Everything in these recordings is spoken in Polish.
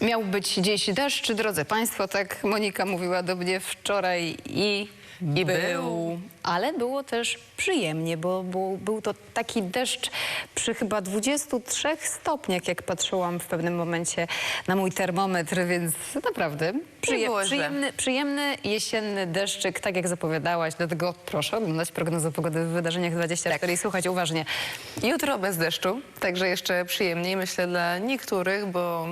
Miał być dziś deszcz, drodzy Państwo, tak Monika mówiła do mnie wczoraj i, I był. Ale było też przyjemnie, bo, bo był to taki deszcz przy chyba 23 stopniach, jak patrzyłam w pewnym momencie na mój termometr, więc naprawdę przyje, było źle. przyjemny, przyjemny jesienny deszczyk, tak jak zapowiadałaś. Dlatego proszę oglądać prognozę pogody w wydarzeniach 24 i słuchać uważnie. Jutro bez deszczu, także jeszcze przyjemniej myślę dla niektórych, bo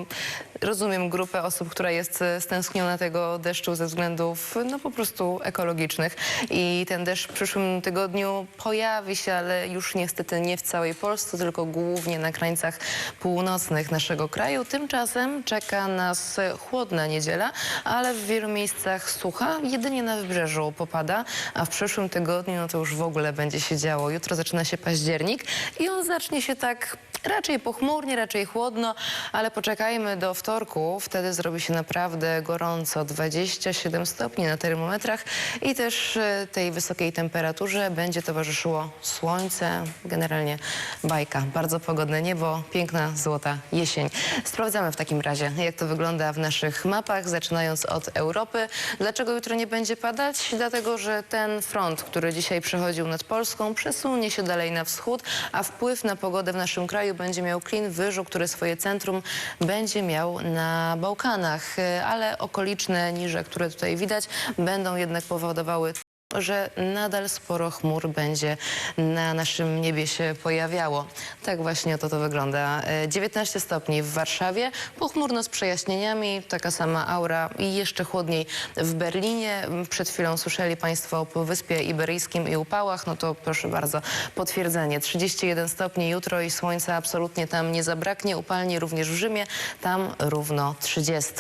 rozumiem grupę osób, która jest e, stęskniona tego deszczu ze względów no po prostu ekologicznych i ten deszcz w przyszłym tygodniu pojawi się, ale już niestety nie w całej Polsce, tylko głównie na krańcach północnych naszego kraju. Tymczasem czeka nas chłodna niedziela, ale w wielu miejscach sucha, jedynie na wybrzeżu popada, a w przyszłym tygodniu no to już w ogóle będzie się działo. Jutro zaczyna się październik i on zacznie się tak raczej pochmurnie, raczej chłodno, ale poczekajmy do wtorku, wtedy zrobi się naprawdę gorąco, 27 stopni na termometrach i też e, tej wysokiej temperaturze będzie towarzyszyło słońce, generalnie bajka, bardzo pogodne niebo, piękna złota jesień. Sprawdzamy w takim razie, jak to wygląda w naszych mapach, zaczynając od Europy. Dlaczego jutro nie będzie padać? Dlatego, że ten front, który dzisiaj przechodził nad Polską, przesunie się dalej na wschód, a wpływ na pogodę w naszym kraju będzie miał klin wyżu, który swoje centrum będzie miał na Bałkanach, E, ale okoliczne niże, które tutaj widać, będą jednak powodowały że nadal sporo chmur będzie na naszym niebie się pojawiało. Tak właśnie oto to wygląda. E, 19 stopni w Warszawie, pochmurno z przejaśnieniami, taka sama aura i jeszcze chłodniej w Berlinie. Przed chwilą słyszeli Państwo o Półwyspie Iberyjskim i upałach, no to proszę bardzo, potwierdzenie. 31 stopni jutro i słońca absolutnie tam nie zabraknie. Upalnie również w Rzymie, tam równo 30.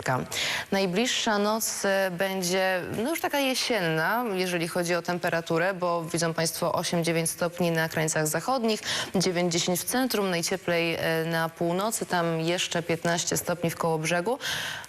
Najbliższa noc e, będzie no już taka jesienna, jeżeli chodzi o temperaturę, bo widzą Państwo 8-9 stopni na krańcach zachodnich, 9-10 w centrum, najcieplej e, na północy, tam jeszcze 15 stopni w koło brzegu,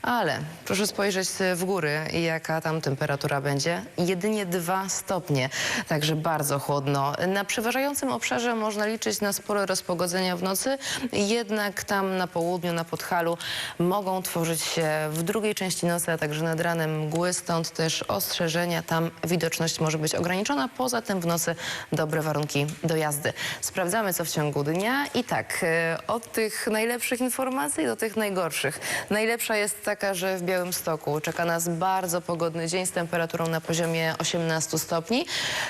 ale proszę spojrzeć e, w góry, jaka tam temperatura będzie. Jedynie 2 stopnie, także bardzo chłodno. Na przeważającym obszarze można liczyć na spore rozpogodzenia w nocy, jednak tam na południu, na Podhalu mogą tworzyć się w drugiej części nocy, a także nad ranem mgły, stąd też ostrzeżenia, tam widoczność może być ograniczona. Poza tym w nocy dobre warunki do jazdy. Sprawdzamy, co w ciągu dnia i tak, e, od tych najlepszych informacji do tych najgorszych. Najlepsza jest taka, że w Białymstoku czeka nas bardzo pogodny dzień z temperaturą na poziomie 18 stopni.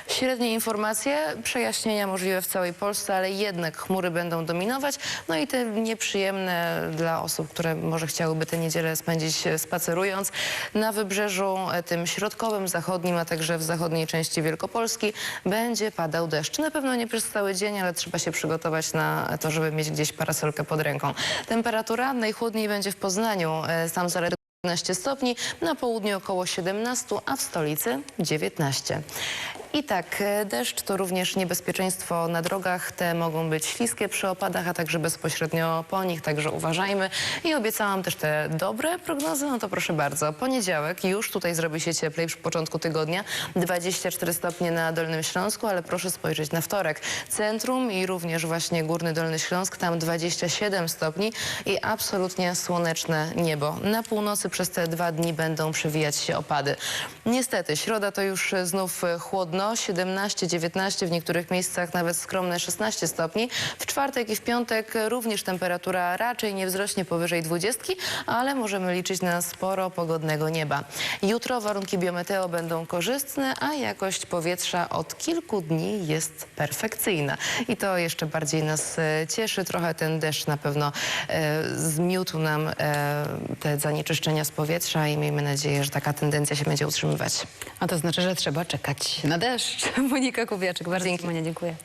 Średnie informacje, przejaśnienia możliwe w całej Polsce, ale jednak chmury będą dominować. No i te nieprzyjemne dla osób, które może chciałyby tę niedzielę spędzić e, spacerując. Na wybrzeżu e, tym środkowym, zachodnim, a także w zachodniej części Wielkopolski będzie padał deszcz. Na pewno nie przez cały dzień, ale trzeba się przygotować na to, żeby mieć gdzieś parasolkę pod ręką. Temperatura najchłodniej będzie w Poznaniu, e, tam zaledwie 15 stopni, na południu około 17, a w stolicy 19. I tak, e, deszcz to również niebezpieczeństwo na drogach. Te mogą być śliskie przy opadach, a także bezpośrednio po nich, także uważajmy. I obiecałam też te dobre prognozy, no to proszę bardzo. Poniedziałek już tutaj zrobi się cieplej przy początku tygodnia. 24 stopnie na Dolnym Śląsku, ale proszę spojrzeć na wtorek. Centrum i również właśnie Górny Dolny Śląsk, tam 27 stopni i absolutnie słoneczne niebo. Na północy przez te dwa dni będą przewijać się opady. Niestety, środa to już znów e, chłodno, 17-19, w niektórych miejscach nawet skromne 16 stopni. W czwartek i w piątek również temperatura raczej nie wzrośnie powyżej 20, ale możemy liczyć na sporo pogodnego nieba. Jutro warunki biometeo będą korzystne, a jakość powietrza od kilku dni jest perfekcyjna. I to jeszcze bardziej nas e, cieszy. Trochę ten deszcz na pewno e, zmiótł nam e, te zanieczyszczenia z powietrza i miejmy nadzieję, że taka tendencja się będzie utrzymywać. A to znaczy, że trzeba czekać na deszcz. Monika Kubiaczek, bardzo Dzięki. Monia, dziękuję.